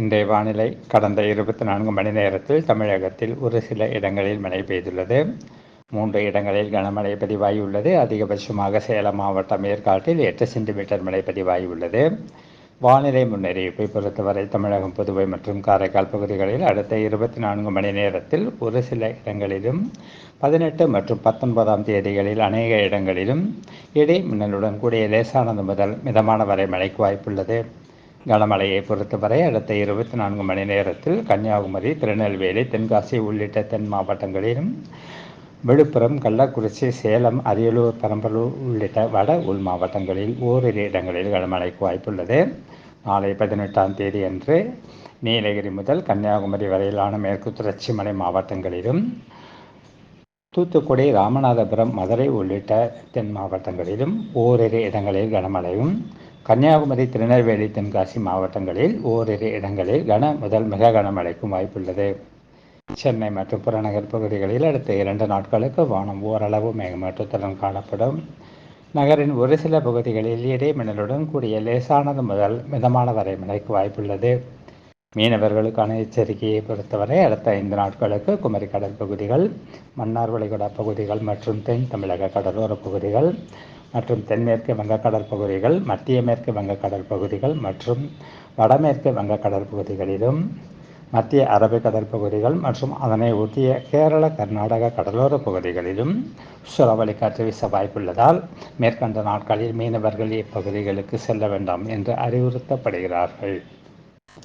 இன்றைய வானிலை கடந்த இருபத்தி நான்கு மணி நேரத்தில் தமிழகத்தில் ஒரு சில இடங்களில் மழை பெய்துள்ளது. மூன்று இடங்களில் கனமழை பதிவாகியுள்ளது. அதிகபட்சமாக சேலம் மாவட்டம் ஏற்காட்டில் எட்டு சென்டிமீட்டர் மழை பதிவாகியுள்ளது. வானிலை முன்னறிவிப்பை பொறுத்தவரை தமிழகம் புதுவை மற்றும் காரைக்கால் பகுதிகளில் அடுத்த இருபத்தி நான்கு மணி நேரத்தில் ஒரு சில இடங்களிலும் பதினெட்டு மற்றும் பத்தொன்பதாம் தேதிகளில் அநேக இடங்களிலும் இடை மின்னலுடன் கூடிய லேசானது முதல் மிதமான வரை மழைக்கு வாய்ப்புள்ளது. கனமழையை பொறுத்தவரை அடுத்த இருபத்தி நான்கு மணி நேரத்தில் கன்னியாகுமரி திருநெல்வேலி தென்காசி உள்ளிட்ட தென் மாவட்டங்களிலும் விழுப்புரம் கள்ளக்குறிச்சி சேலம் அரியலூர் பெரம்பலூர் உள்ளிட்ட வட உள் மாவட்டங்களில் ஓரிரு இடங்களில் கனமழைக்கு வாய்ப்புள்ளது. நாளை பதினெட்டாம் தேதி அன்று நீலகிரி முதல் கன்னியாகுமரி வரையிலான மேற்கு தொடர்ச்சி மலை மாவட்டங்களிலும் தூத்துக்குடி ராமநாதபுரம் மதுரை உள்ளிட்ட தென் மாவட்டங்களிலும் ஓரிரு இடங்களில் கனமழையும் கன்னியாகுமரி திருநெல்வேலி தென்காசி மாவட்டங்களில் ஓரிரு இடங்களில் கன முதல் மிக கனமழைக்கும் வாய்ப்புள்ளது. சென்னை மற்றும் புறநகர் பகுதிகளில் அடுத்த இரண்டு நாட்களுக்கு வானம் ஓரளவு மேகமூட்டத்துடன் காணப்படும். நகரின் ஒரு சில பகுதிகளில் இடைமின்னலுடன் கூடிய லேசானது முதல் மிதமான வரை மழைக்கு வாய்ப்புள்ளது. மீனவர்களுக்கான எச்சரிக்கையை பொறுத்தவரை அடுத்த ஐந்து நாட்களுக்கு குமரி கடல் பகுதிகள் மன்னார் வளைகுடா பகுதிகள் மற்றும் தென் தமிழக கடலோர பகுதிகள் மற்றும் தென்மேற்கு வங்கக்கடல் பகுதிகள் மத்திய மேற்கு வங்கக்கடல் பகுதிகள் மற்றும் வடமேற்கு வங்கக்கடல் பகுதிகளிலும் மத்திய அரபிக்கடல் பகுதிகள் மற்றும் அதனை ஒட்டிய கேரள கர்நாடக கடலோர பகுதிகளிலும் சுறாவளி காற்று வீச வாய்ப்புள்ளதால் மேற்கண்ட நாட்களில் மீனவர்கள் இப்பகுதிகளுக்கு செல்ல வேண்டாம் என்று அறிவுறுத்தப்படுகிறார்கள்.